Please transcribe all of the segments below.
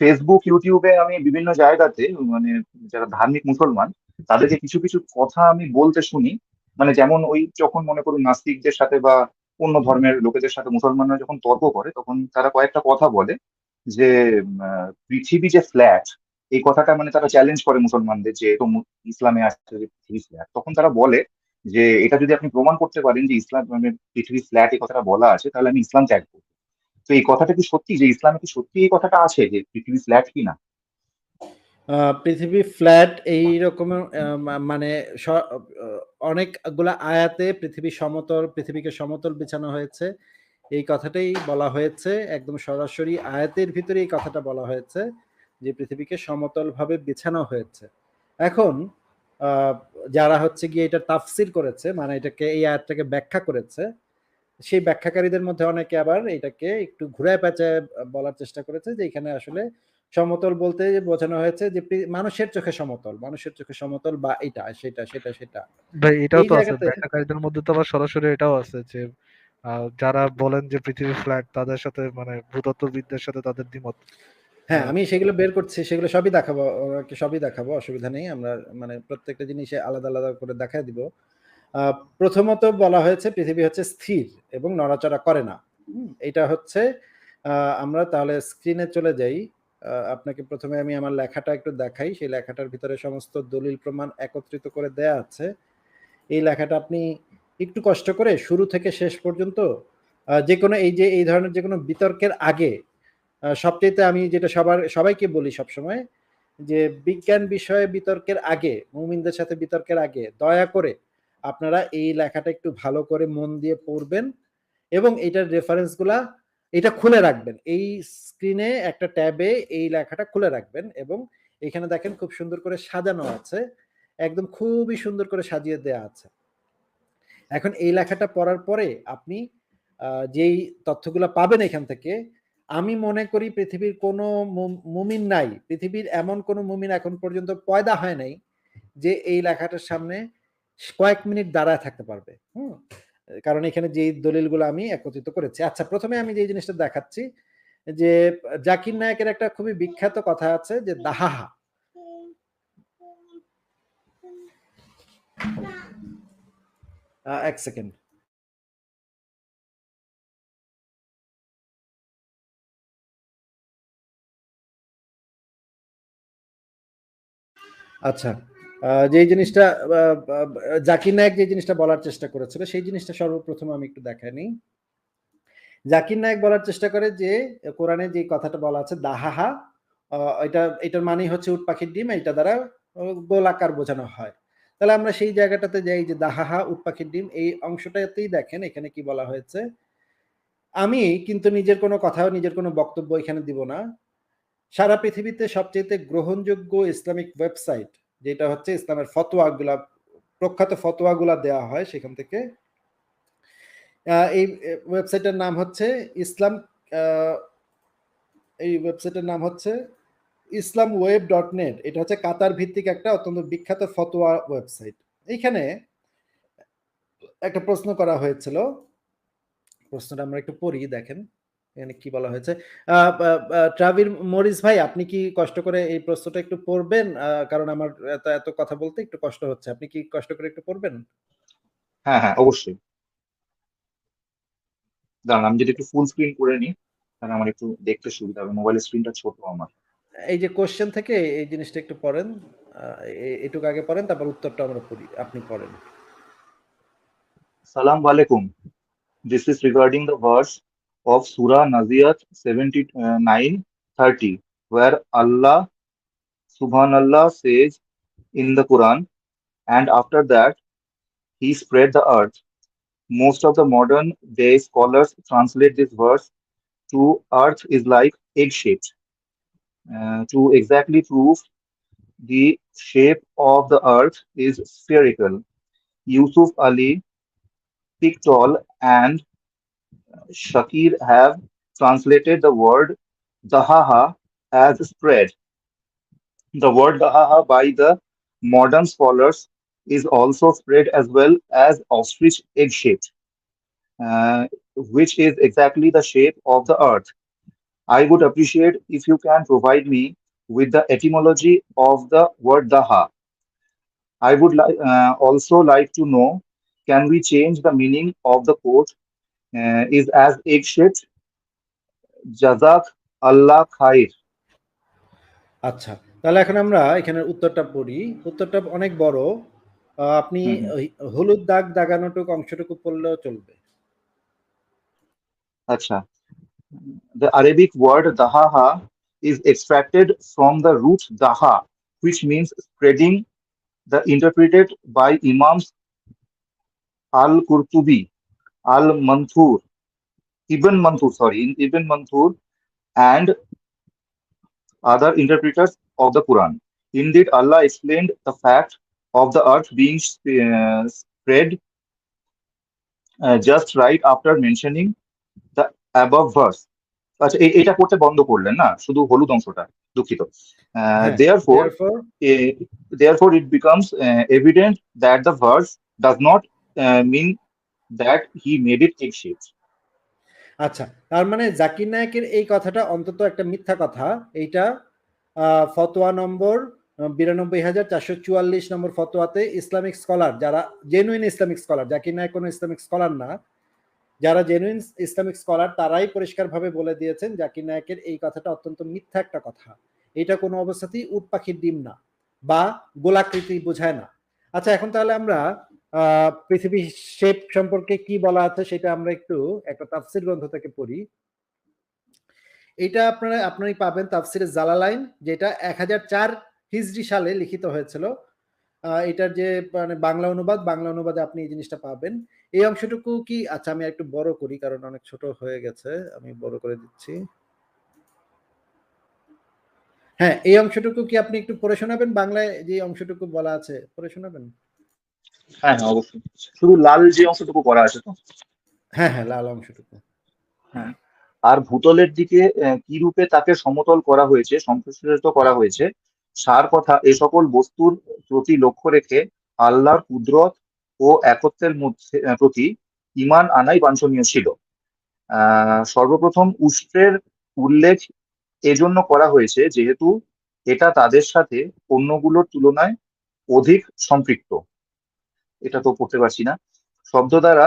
Facebook ইউটিউবে আমি বিভিন্ন জায়গাতে মানে যারা ধার্মিক মুসলমান, তাদেরকে কিছু কিছু কথা আমি বলতে শুনি। মানে যেমন ওই যখন মনে করুন নাস্তিকদের সাথে বা অন্য ধর্মের লোকেদের সাথে মুসলমানরা যখন তর্ক করে, তখন তারা কয়েকটা কথা বলে যে পৃথিবী যে ফ্ল্যাট এই কথাটা মানে তারা চ্যালেঞ্জ করে মুসলমানদের যে তো ইসলামে আসছে যে পৃথিবী ফ্ল্যাট তখন তারা বলে যে, এটা যদি আপনি প্রমাণ করতে পারেন যে ইসলাম মানে পৃথিবী ফ্ল্যাট এই কথাটা বলা আছে, তাহলে আমি ইসলাম ত্যাগ করব। তো এই কথাটা কি সত্যি? যে ইসলামে কি সত্যি এই কথাটা আছে যে পৃথিবী ফ্ল্যাট কি না পৃথিবী ফ্ল্যাট এই রকমের মানে অনেকগুলা আয়াতে পৃথিবী সমতল, পৃথিবীকে সমতল বিছানো হয়েছে। এই কথাটাই বলা হয়েছে। একদম সরাসরি আয়াতের ভিতরে এই কথাটা বলা হয়েছে যে পৃথিবীকে সমতল ভাবে বিছানো হয়েছে। এখন যারা হচ্ছে গিয়ে এটা তাফসির করেছে মানে এটাকে, এই আয়াতটাকে ব্যাখ্যা করেছে সেই ব্যাখ্যাকারীদের মধ্যে অনেকে আবার এটাকে একটু ঘুরায় পেঁচায় বলার চেষ্টা করেছে যে এখানে আসলে সমতল বলতে বোঝানো হয়েছে যে মানুষের চোখে সমতল মানুষের চোখে সমতল বা এটা সেটা সেটা সেটা। ভাই এটাও তো আছে ব্যাখ্যাকারীদের মধ্যে তো আবার সরাসরি এটাও আছে যে যারা বলেন যে পৃথিবী ফ্ল্যাট তাদের সাথে মানে ভূতত্ত্ববিদদের সাথে তাদের দ্বিমত। হ্যাঁ আমি সেগুলো বের করছি সেগুলো সবই দেখাবো সবই দেখাবো অসুবিধা নেই আমরা মানে প্রত্যেকটা জিনিসে আলাদা আলাদা করে দেখায় দিব। প্রথমত বলা হয়েছে পৃথিবী হচ্ছে স্থির এবং নড়াচড়া করে না। এটা হচ্ছে আমরা তাহলে স্ক্রিনে চলে যাই। আপনাকে প্রথমে আমি আমার লেখাটা একটু দেখাই। সেই লেখাটার ভিতরে সমস্ত দলিল প্রমাণ একত্রিত করে দেয়া আছে। এই লেখাটা আপনি একটু কষ্ট করে শুরু থেকে শেষ পর্যন্ত যে কোনো এই যে, এই ধরনের যে কোনো বিতর্কের আগে সবচেয়ে আমি যেটা সবার, সবাইকে বলি সবসময় যে বিজ্ঞান বিষয়ে বিতর্কের আগে, মুমিনদের সাথে বিতর্কের আগে দয়া করে আপনারা এই লেখাটা একটু ভালো করে মন দিয়ে পড়বেন এবং এটার রেফারেন্সগুলা এটা খুলে রাখবেন। এই স্ক্রিনে একটা ট্যাবে এই লেখাটা খুলে রাখবেন এবং এখানে দেখেন খুব সুন্দর করে সাজানো আছে, একদম খুবই সুন্দর করে সাজিয়ে দেয়া আছে। এখন এই লেখাটা পড়ার পরে আপনি যেই তথ্যগুলো পাবেন এখান থেকে, আমি মনে করি পৃথিবীর কোনো মুমিন নাই, পৃথিবীর এমন কোনো মুমিন এখন পর্যন্ত পয়দা হয় নাই যে এই লেখাটার সামনে কয়েক মিনিট দাঁড়ায় থাকতে পারবে। হুম? কারণ এখানে যে দলিলগুলো আমি একত্রিত করেছি। আচ্ছা প্রথমে আমি যে জিনিসটা দেখাচ্ছি, যে জাকির নায়কের একটা খুবই বিখ্যাত কথা আছে যে দাহাহা। এক সেকেন্ড। আচ্ছা। যেই জিনিসটা জাকির নায়ক যে জিনিসটা বলার চেষ্টা করেছিল, সেই জিনিসটা সর্বপ্রথম আমি একটু দেখাই জাকির নায়ক বলার চেষ্টা করে যে, কোরআনে যে কথাটা বলা আছে, দাহাহা এটা, এটার মানে হচ্ছে উট পাখির ডিম এটা দ্বারা গোলাকার বোঝানো হয়। তাহলে আমরা সেই জায়গাটাতে যাই যে, দাহাহা, উট পাখির ডিম, এই অংশটাতেই দেখেন, এখানে কি বলা হয়েছে, আমি কিন্তু নিজের কোনো কথাও, নিজের কোনো বক্তব্য এখানে দিব না। সারা পৃথিবীতে সবচেয়ে গ্রহণযোগ্য ইসলামিক ওয়েবসাইট যেটা হচ্ছে ইসলামের ফতোয়াগুলা, প্রখ্যাত ফতোয়াগুলা দেওয়া হয় সেখান থেকে। এই ওয়েবসাইটের নাম হচ্ছে ইসলাম এই ওয়েবসাইটের নাম হচ্ছে ইসলাম ওয়েব ডট নেট এটা হচ্ছে কাতার ভিত্তিক একটা অত্যন্ত বিখ্যাত ফতোয়া ওয়েবসাইট এইখানে একটা প্রশ্ন করা হয়েছিল। প্রশ্নটা আমরা একটু পড়ি, দেখেন। এখানে কি বলা হয়েছে? ট্রাভির মরিস ভাই আপনি কি কষ্ট করে এই প্রশ্নটা একটু পড়বেন? কারণ আমার এত এত কথা বলতে একটু কষ্ট হচ্ছে। আপনি কি কষ্ট করে একটু পড়বেন? হ্যাঁ হ্যাঁ অবশ্যই। দাঁড়ান আমি যদি একটু ফুল স্ক্রিন করে নিই তাহলে আমার একটু দেখতে সুবিধা হবে। মোবাইলের স্ক্রিনটা ছোট আমার। এই যে কোশ্চেন থেকে এই জিনিসটা একটু পড়েন। এটুকু আগে পড়েন তারপর উত্তরটা আমরা পড়ি। আপনি পড়েন। সালাম আলাইকুম। This is regarding the verse of Surah Naziyat 79 30, where Allah Subhanallah says in the Quran, and after that, He spread the earth. Most of the modern day scholars translate this verse to earth is like egg shaped. Uh, to exactly prove the shape of the earth is spherical. Yusuf Ali Pictol and Shakir have translated the word Dahaha as spread. The word Dahaha by the modern scholars is also spread as well as ostrich egg shaped, uh, which is exactly the shape of the earth. I would appreciate if you can provide me with the etymology of the word daha. I would like uh, also like to know can we change the meaning of the quote is as egg shaped? Jazak Allah khair. আচ্ছা তাহলে এখন আমরা এখানে উত্তরটা পড়ি উত্তরটা অনেক বড় আপনি হলুদ দাগ দাগানোটুকু অংশটুকু পড়লেও চলবে Acha. The Arabic word dahaha is extracted from the root daha, which means spreading, the interpreted by Imams Al-Qurtubi, Al-Manthur, Ibn Manthur, sorry, Ibn Manthur, and other interpreters of the Quran. Indeed, Allah explained the fact of the earth being uh, spread uh, just right after mentioning the above verse. আচ্ছা এই- এইটা করতে বন্ধ করলেন না শুধু হলুদ অংশটা দুঃখিত হ্যাঁ, therefore Therefore, therefore it becomes uh, evident that the verse does not uh, mean that he made it egg shaped আচ্ছা তার মানে জাকির নায়কের এই কথাটা অন্তত একটা মিথ্যা কথা। এইটা ফতোয়া নম্বর বিরানব্বই হাজার চারশো চুয়াল্লিশ নম্বর ফতোয়াতে ইসলামিক স্কলার, যারা genuine Islamic scholar, Zakir Naik কোনো ইসলামিক স্কলার না, যারা জেনুইন ইসলামিক স্কলার, তারাই পরিষ্কারভাবে বলে দিয়েছেন জাকির নায়কের এই কথাটা অত্যন্ত মিথ্যা একটা কথা। এটা কোনো অবস্থাতেই উট পাখির ডিম না, বা গোলাকৃতি বোঝায় না। আচ্ছা এখন তাহলে আমরা পৃথিবী শেপ সম্পর্কে কি বলা আছে সেটা আমরা একটু, একটা তাফসির গ্রন্থ থেকে পড়ি। এটা আপনারা, আপনারই পাবেন তাফসিরে জালালাইন, যেটা এক হাজার চার হিজড়ি সালে লিখিত হয়েছিল। এটার যে মানে বাংলা অনুবাদ, বাংলা অনুবাদে আপনি এই জিনিসটা পাবেন। এই অংশটুকু কি? আচ্ছা আমি একটু বড় করি, কারণ অনেক ছোট হয়ে গেছে। আমি বড় করে দিচ্ছি। হ্যাঁ এই অংশটুকু কি আপনি একটু পড়ে শোনাবেন? বাংলায় যে অংশটুকু বলা আছে, পড়ে শোনাবেন? হ্যাঁ হ্যাঁ অবশ্যই। শুধু লাল যে অংশটুকু করা আছে তো? হ্যাঁ হ্যাঁ লাল অংশটুকু। হ্যাঁ। আর ভূতলের দিকে কি রূপে তাকে সমতল করা হয়েছে সম্প্রসারিত করা হয়েছে সার কথা এ সকল বস্তুর প্রতি লক্ষ্য রেখে আল্লাহর কুদরত ও একত্বের মধ্যে প্রতি ইমান আনাই বাঞ্ছনীয় ছিল। আহ সর্বপ্রথম উষ্ট্রের উল্লেখ এজন্য করা হয়েছে যেহেতু এটা তাদের সাথে অন্যগুলোর তুলনায় অধিক সম্পৃক্ত। এটা তো পড়তে পারছি না। শব্দ দ্বারা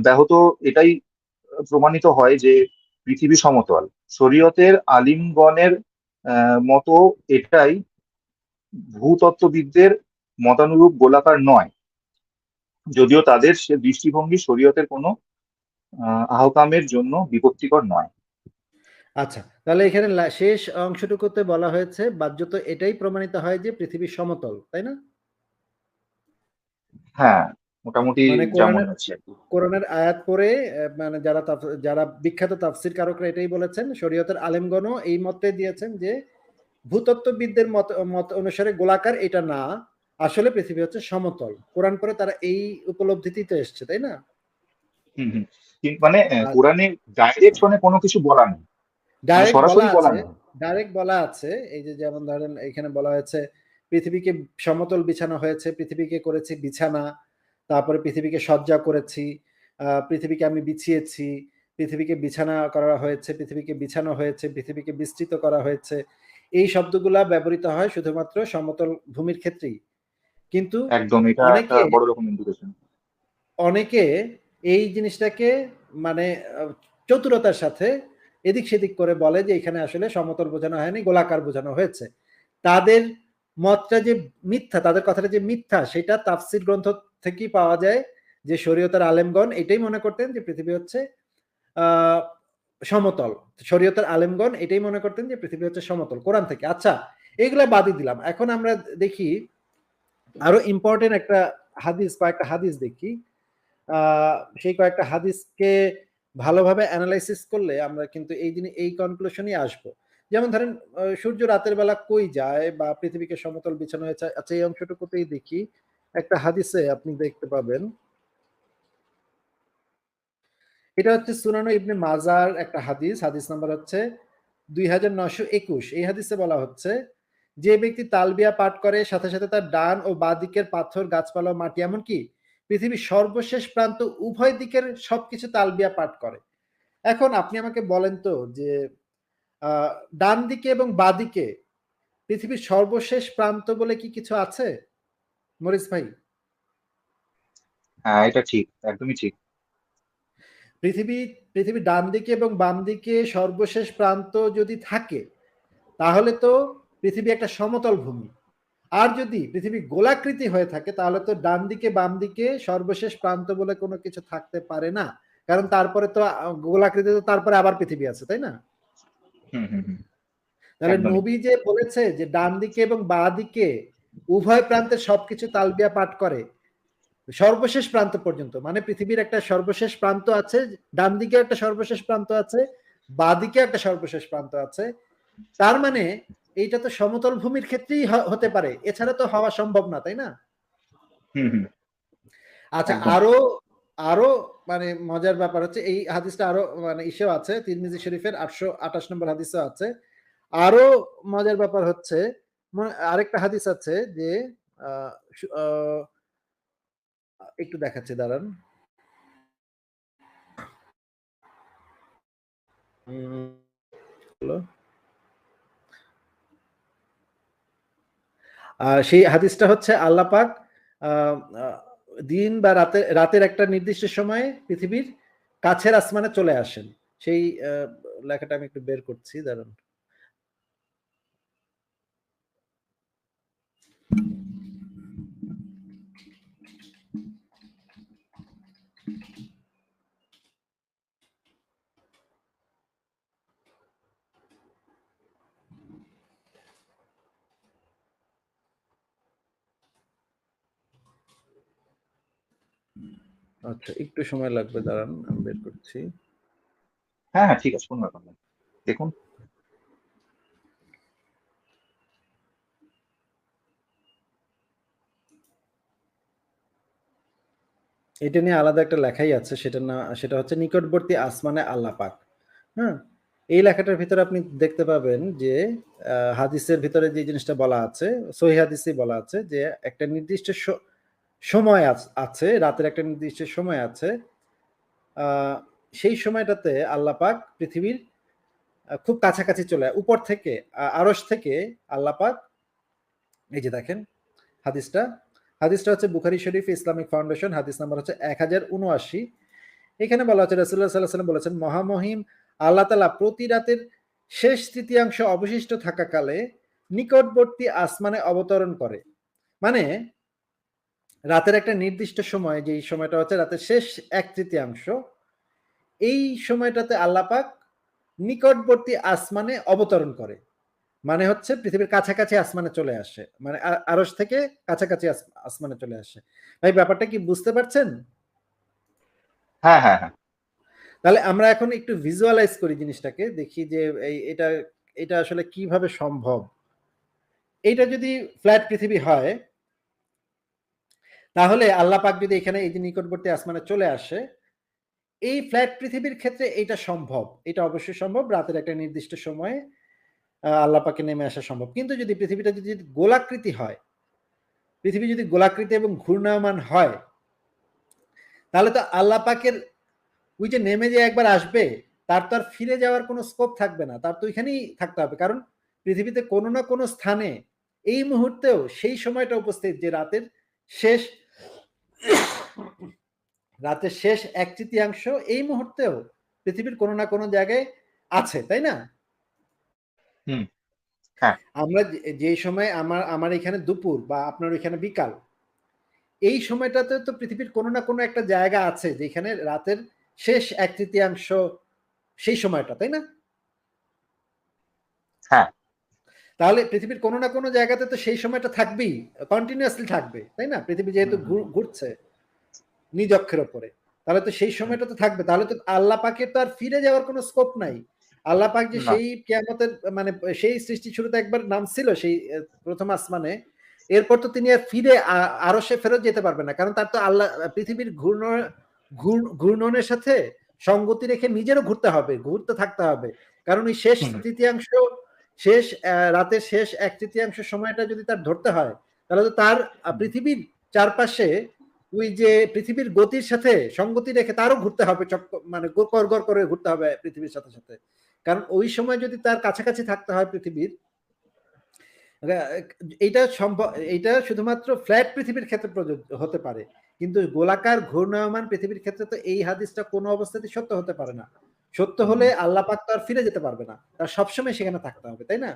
ব্যাহত এটাই প্রমাণিত হয় যে পৃথিবী সমতল। শরীয়তের আলিমগণের মতো এটাই ভূতত্ত্ববিদদের মতানুরূপ গোলাকার নয়। যদিও তাদের সে দৃষ্টিভঙ্গি শরীয়তের কোনো আহ, আহকামের জন্য বিপত্তিকর নয়। আচ্ছা তাহলে এখানে শেষ অংশটুকুতে বলা হয়েছে বাহ্যত এটাই প্রমাণিত হয় যে পৃথিবী সমতল তাই না? হ্যাঁ মোটামুটি মানে যেমন কোরআনের- আয়াত পড়ে মানে যারা যারা বিখ্যাত তাফসির কারকরা এটাই বলেছেন শরীয়তের আলেমগণও এই মতে দিয়েছেন যে ভূতত্ত্ববিদদের মত মত অনুসারে গোলাকার এটা না আসলে পৃথিবী হচ্ছে সমতল। কোরআন পরে তারা এই উপলব্ধিতেই তো এসছে তাই না? হুম মানে কোরআনে ডাইরেক্ট মানে কোনো কিছু বলা নেই। মানে ডাইরেক্ট বলা বলা আছে ডাইরেক্ট বলা আছে এই যে যেমন ধরেন এখানে বলা হয়েছে পৃথিবীকে সমতল বিছানো হয়েছে পৃথিবীকে করেছি বিছানা তারপরে পৃথিবীকে সজ্জা করেছি পৃথিবীকে আমি বিছিয়েছি পৃথিবীকে বিছানা করা হয়েছে পৃথিবীকে বিছানো হয়েছে পৃথিবীকে বিস্তৃত করা হয়েছে। এই শব্দগুলা ব্যবহৃত হয় শুধুমাত্র সমতল ভূমির ক্ষেত্রেই। কিন্তু অনেকে- এই জিনিসটাকে মানে চতুরতার সাথে এদিক সেদিক করে বলে যে এখানে আসলে সমতল বোঝানো হয়নি গোলাকার বোঝানো হয়েছে। তাদের মতটা যে মিথ্যা, তাদের কথাটা যে মিথ্যা, সেটা তাফসির গ্রন্থ থেকেই পাওয়া যায় যে শরীয়তের আলেমগণ এটাই মনে করতেন যে পৃথিবী হচ্ছে সমতল। শরীয়তের আলেমগণ এটাই মনে করতেন যে পৃথিবী হচ্ছে সমতল, কোরআন থেকে। আচ্ছা এগুলা বাদই দিলাম। এখন আমরা দেখি আরও ইম্পর্টেন্ট একটা হাদিস, কয়েকটা হাদিস দেখি। সেই কয়েকটা হাদিসকে ভালোভাবে অ্যানালাইসিস করলে আমরা কিন্তু এই দিনে এই কনক্লুশনই আসব। যেমন ধরেন সূর্য রাতের বেলা কই যায় বা পৃথিবীকে সমতল বিছানো হয়েছে আচ্ছা এই অংশটুকুতেই দেখি। একটা হাদিসে আপনি দেখতে পাবেন। এটা হচ্ছে সুনানো ইবনে মাজার একটা হাদিস। হাদিস নাম্বার হচ্ছে দুই হাজার নশো একুশ। এই হাদিসে বলা হচ্ছে, যে ব্যক্তি তালবিয়া পাঠ করে, সাথে সাথে তার ডান ও বাঁ দিকের পাথর, গাছপালা মাটি, এমনকি পৃথিবীর সর্বশেষ প্রান্ত, উভয় দিকের সবকিছু তালবিয়া পাঠ করে। এখন আপনি আমাকে বলেন তো যে ডান দিকে এবং বাদিকে পৃথিবীর সর্বশেষ প্রান্ত বলে কি কিছু আছে? মরিস ভাই। হ্যাঁ এটা ঠিক একদমই ঠিক। পৃথিবী পৃথিবীর ডান দিকে এবং বাম দিকে সর্বশেষ প্রান্ত যদি থাকে তাহলে তো পৃথিবী একটা সমতল ভূমি। আর যদি পৃথিবী গোলাকৃতি হয়ে থাকে তাহলে তো ডান দিকে বাম দিকে সর্বশেষ প্রান্ত বলে কোনো কিছু থাকতে পারে না। কারণ তারপরে তো গোলাকৃতি তো তারপরে আবার পৃথিবী আছে তাই না? তাহলে। নবী যে বলেছে যে ডান দিকে এবং বাঁ দিকে উভয় প্রান্তে সবকিছু তালবিয়া পাঠ করে সর্বশেষ প্রান্ত পর্যন্ত মানে পৃথিবীর একটা সর্বশেষ প্রান্ত আছে ডান দিকে একটা সর্বশেষ প্রান্ত আছে বাঁ দিকে একটা সর্বশেষ প্রান্ত আছে তার মানে এইটা তো সমতল ভূমির ক্ষেত্রেই হতে পারে এছাড়া তো হওয়া সম্ভব না তাই না? আচ্ছা আরও আরও মানে মজার ব্যাপার হচ্ছে এই হাদিসটা আরও মানে ইসেও আছে তিরমিজি শরীফের আটশো আঠাশ নম্বর হাদিসও আছে। আরও মজার ব্যাপার হচ্ছে আরেকটা হাদিস আছে যে একটু দেখাচ্ছে দাঁড়ান। সেই হাদিসটা হচ্ছে আল্লাহ পাক আহ, আহ, দিন বা রাতে, রাতের একটা নির্দিষ্ট সময়ে পৃথিবীর কাছের আসমানে চলে আসেন। সেই লেখাটা আমি একটু বের করছি, দাঁড়ান। আচ্ছা একটু সময় লাগবে দাঁড়ান আমি বের করছি। হ্যাঁ হ্যাঁ ঠিক আছে কোনো ব্যাপার নেই দেখুন। এটা নিয়ে আলাদা একটা লেখাই আছে সেটা না সেটা হচ্ছে নিকটবর্তী আসমানে আল্লাহ পাক। হ্যাঁ? এই লেখাটার ভিতরে আপনি দেখতে পাবেন যে আহ, হাদিসের ভিতরে যে জিনিসটা বলা আছে সহি হাদিসে বলা আছে যে একটা নির্দিষ্ট সময় আছ- রাতের একটা নির্দিষ্ট সময় আছে সেই সময়টাতে আল্লাহ পাক পৃথিবীর খুব কাছাকাছি চলে। উপর থেকে আরশ থেকে আল্লাহ পাক, এই যে দেখেন হাদিসটা হাদিসটা হচ্ছে বুখারি শরীফ, ইসলামিক ফাউন্ডেশন, হাদিস নাম্বার হচ্ছে এক হাজার উনআশি এখানে বলা হচ্ছে রসুল্লাহ সাল্লাহ সাল্লাম বলেছেন, মহামহিম আল্লাহ তালা প্রতি রাতের শেষ তৃতীয়াংশ অবশিষ্ট থাকাকালে নিকটবর্তী আসমানে অবতরণ করে মানে রাতের একটা নির্দিষ্ট সময় যেই সময়টা হচ্ছে রাতের শেষ এক তৃতীয়াংশ এই সময়টাতে আল্লাপাক নিকটবর্তী আসমানে অবতরণ করে। মানে হচ্ছে পৃথিবীর কাছাকাছি আসমানে চলে আসে। মানে আ- আরশ থেকে কাছাকাছি আস- আসমানে চলে আসে। ভাই ব্যাপারটা কি বুঝতে পারছেন? হ্যাঁ হ্যাঁ হ্যাঁ। তাহলে আমরা এখন একটু ভিজুয়ালাইজ করি জিনিসটাকে দেখি যে এই এটা এটা আসলে কীভাবে সম্ভব? এইটা যদি ফ্ল্যাট পৃথিবী হয় তাহলে আল্লাহ পাক যদি এখানে এই যে নিকটবর্তী আসমানে চলে আসে, এই ফ্ল্যাট পৃথিবীর ক্ষেত্রে এটা সম্ভব। এটা অবশ্যই সম্ভব, রাতের একটা নির্দিষ্ট সময়ে আল্লাহ পাকে নেমে আসা সম্ভব। কিন্তু যদি পৃথিবীটা যদি গোলাকৃতি হয়, পৃথিবী যদি গোলাকৃতি এবং ঘূর্ণায়মান হয়, তাহলে তো আল্লাহ পাকের ওই যে নেমে যে একবার আসবে, তার তো আর ফিরে যাওয়ার কোনো স্কোপ থাকবে না। তার তো ওইখানেই থাকতে হবে। কারণ পৃথিবীতে কোনো না কোনো স্থানে এই মুহূর্তেও সেই সময়টা উপস্থিত যে রাতের শেষ রাতের শেষ এক তৃতীয়াংশ এই মুহূর্তেও পৃথিবীর কোনো না কোনো জায়গায় আছে তাই না হ্যাঁ। আমরা যে- যে সময় আমার আমার এখানে দুপুর বা আপনার এখানে বিকাল এই সময়টাতে তো পৃথিবীর কোনো না কোনো একটা জায়গা আছে যেখানে রাতের শেষ এক তৃতীয়াংশ সেই সময়টা তাই না হ্যাঁ। তাহলে পৃথিবীর কোনো না কোনো জায়গাতে তো সেই সময়টা থাকবেই কন্টিনিউয়াসলি থাকবে তাই না? পৃথিবী যেহেতু ঘুরছে নিজ অক্ষের ওপরে তাহলে তো সেই সময়টা তো থাকবে। তাহলে তো আল্লাহ পাকের তো আর ফিরে যাওয়ার কোনো স্কোপ নাই। আল্লাহ পাক যে সেই কিয়ামতের মানে সেই সৃষ্টি শুরুতে একবার নাম ছিল সেই প্রথম আসমানে এরপর তো তিনি আর ফিরে আরও সে ফেরত যেতে পারবে না। কারণ তার তো আল্লাহ পৃথিবীর ঘূর্ণ- ঘূর্ণনের সাথে সঙ্গতি রেখে নিজেরও ঘুরতে হবে ঘুরতে থাকতে হবে। কারণ ওই শেষ তৃতীয়াংশ শেষ রাতের শেষ এক তৃতীয়াংশ সময়টা যদি তার ধরতে হয় তাহলে তো তার পৃথিবীর চারপাশে ওই যে পৃথিবীর গতির সাথে সঙ্গতি রেখে তারও ঘুরতে হবে চক্ক মানে গড় গড় করে ঘুরতে হবে পৃথিবীর সাথে সাথে। কারণ ওই সময় যদি তার কাছাকাছি থাকতে হয় পৃথিবীর এইটা সম্ভব এইটা শুধুমাত্র ফ্ল্যাট পৃথিবীর ক্ষেত্রে প্রযোজ্য হতে পারে। কিন্তু গোলাকার ঘূর্ণায়মান পৃথিবীর ক্ষেত্রে তো এই হাদিসটা কোনো অবস্থাতেই সত্য হতে পারে না। সত্য হলে আল্লাহ পাক তো আর ফিরে যেতে পারবে না। তার সবসময় সেখানে থাকতে হবে তাই না?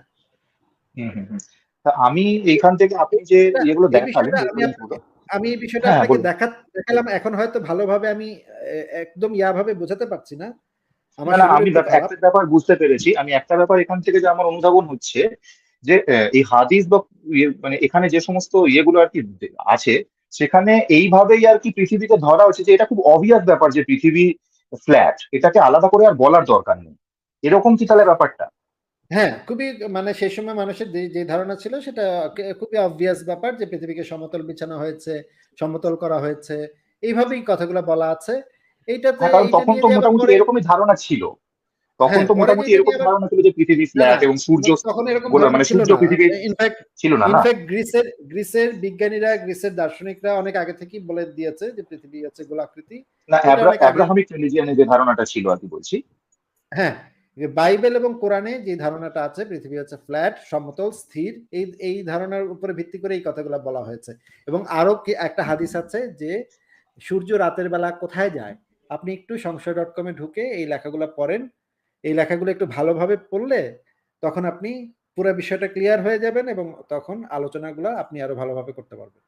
আমি এইখান থেকে আপনি যে এগুলো দেখালেন আমি এই বিষয়টা হ্যাঁ, আপনাকে দেখা দেখালাম। এখন হয়তো ভালোভাবে আমি একদম ইয়াভাবে বোঝাতে পারছি না। আমি একটা ব্যাপার বুঝতে পেরেছি। আমি একটা ব্যাপার এখান থেকে যে আমার অনুধাবন হচ্ছে যে এই হাদিস বা ইয়ে, মানে এখানে যে সমস্ত ইয়েগুলো আর কি আছে সেখানে এইভাবেই আর কি পৃথিবীকে ধরা হচ্ছে যে এটা খুব অবভিয়াস ব্যাপার যে পৃথিবী ফ্ল্যাট এটাকে আলাদা করে আর বলার দরকার নেই। এরকম কি তাহলে ব্যাপারটা? হ্যাঁ খুবই মানে সেই সময় মানুষের যে ধারণা ছিল সেটা খুবই অবভিয়াস ব্যাপার যে পৃথিবীকে সমতল বিছানো হয়েছে সমতল করা হয়েছে। এইভাবেই কথাগুলো বলা আছে। এইটাতে হ্যাঁ এইটা তখন তো মোটামুটি এরকমই ধারণা ছিল। তখন হ্যাঁ, তো মোটামুটি এরকম ধারণা ছিল যে পৃথিবী ফ্ল্যাট এবং সূর্য মানে সূর্য ইনফ্যাক্ট ছিল না ইনফ্যাক্ট গ্রিসের গ্রিসের বিজ্ঞানীরা গ্রিসের দার্শনিকরা অনেক আগে থেকেই বলে দিয়েছে যে পৃথিবী হচ্ছে গোলাকৃতি। না অ্যাব্রাহামিক রিলিজিয়ানে যে ধারণাটা ছিল আর কি বলছি। হ্যাঁ বাইবেল এবং কোরআনে যে ধারণাটা আছে পৃথিবী হচ্ছে ফ্ল্যাট সমতল স্থির এই এই ধারণার উপরে ভিত্তি করে এই কথাগুলো বলা হয়েছে। এবং আরও কি একটা হাদিস আছে যে সূর্য রাতের বেলা কোথায় যায়? আপনি একটু সংশয় ডট কমে ঢুকে এই লেখাগুলো পড়েন। এই লেখাগুলো একটু ভালোভাবে পড়লে তখন আপনি পুরো বিষয়টা ক্লিয়ার হয়ে যাবেন এবং তখন আলোচনাগুলো আপনি আরও ভালোভাবে করতে পারবেন।